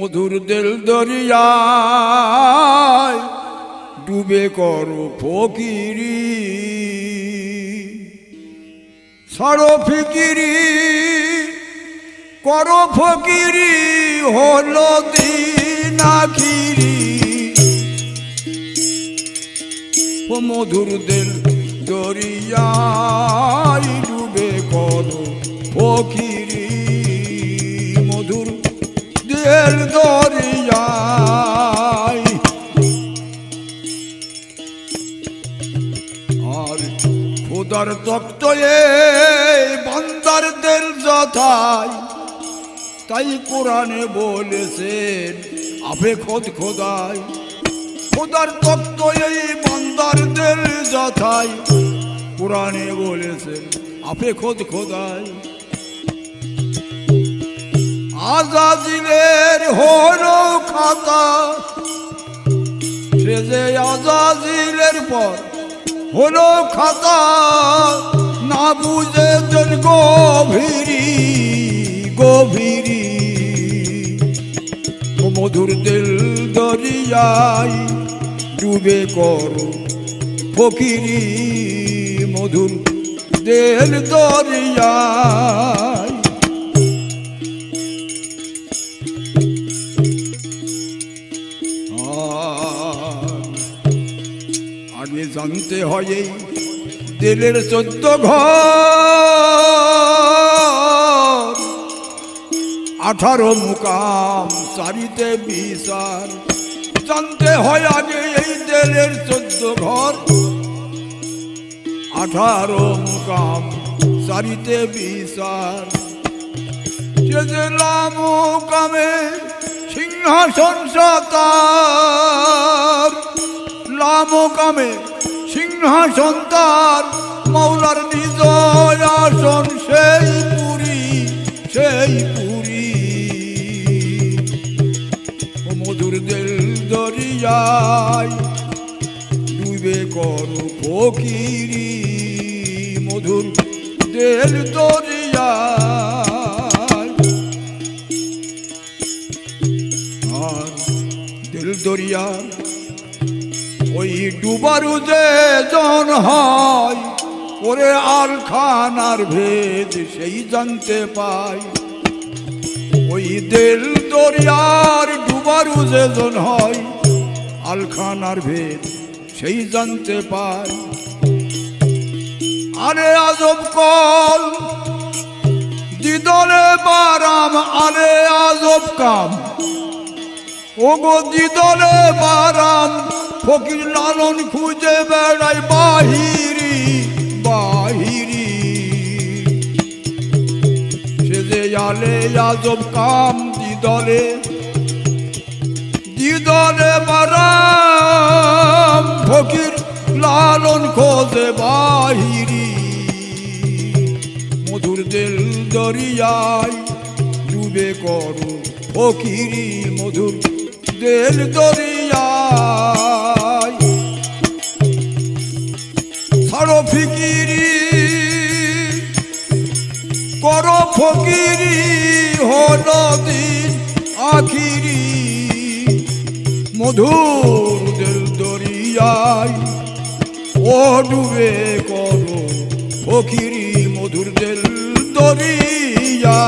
মধুর দেল দরিয়ায় ডুবে করো ফকিরি সারো ফিকিরি করো ফকিরি হলো দিন আখিরি ও মধুর দেল দরিয়ায় ডুবে করো ফকিরি। মধুর দেল দরিয়ায়। আর খোদার তক্ত বান্দার দেল যথায় তাই কোরআনে বলেছেন আবে খোদ খোদাই, খোদার তত্ত্ব এই বান্দার দেল যথাই। কোরআনে বলেছেন, আপে খোদ খোদাই, আজাজিলের হলো খাতা। সে যে আজাজিলের পর হলো খাতা, না বুঝে গভীরি গভীরি মধুর দিল দরিয়াই ডুবে কর ফকিরি মধুর দিল দরিয়াই। আগে জানতে হয় দিলের চোদ্দ ঘর। আঠারো মুকাম চারিতে বিচার। জানতে হয় আগে এই দেলের চোদ্দ ঘর। আঠারো মুকাম চারিতে বিচার। যে যে লামুকামে সিংহাসন সতার। লামুকামে সিংহাসন তার। মৌলার নিজ আসন দরিয়ায় ডুবে কর ফকিরি মধুর দেল দরিয়ায়। আর দিল দরিয়া, ওই ডুবারু যে জন হয়, ওরে আর খানার ভেদ সেই জানতে পাই। ওই দেল দরিয়ার ডুবারু যে জন হয় আলখানার ভেদ, সেই জানতে পাই আরে আজব কল দিদলে বারাম, আরে আজব কাম। ওগো দিদলে বারাম, ফকির লালন খুঁজে বেড়াই বাহিরি বাহিরি। সে যে আলে আজব কাম দিদলে দিদলে লালন খোঁজে বাহিরি। মধুর দিল দরিয়ায় ডুবে করো ফকিরি মধুর দিল দরিয়ায়। ছাড়ো ফিকিরি, করো ফকিরি, হলো দিন আখিরি। মধুর দিল দরিয়ায় ও ডুবে করো ফকিরির মধুর দরিয়া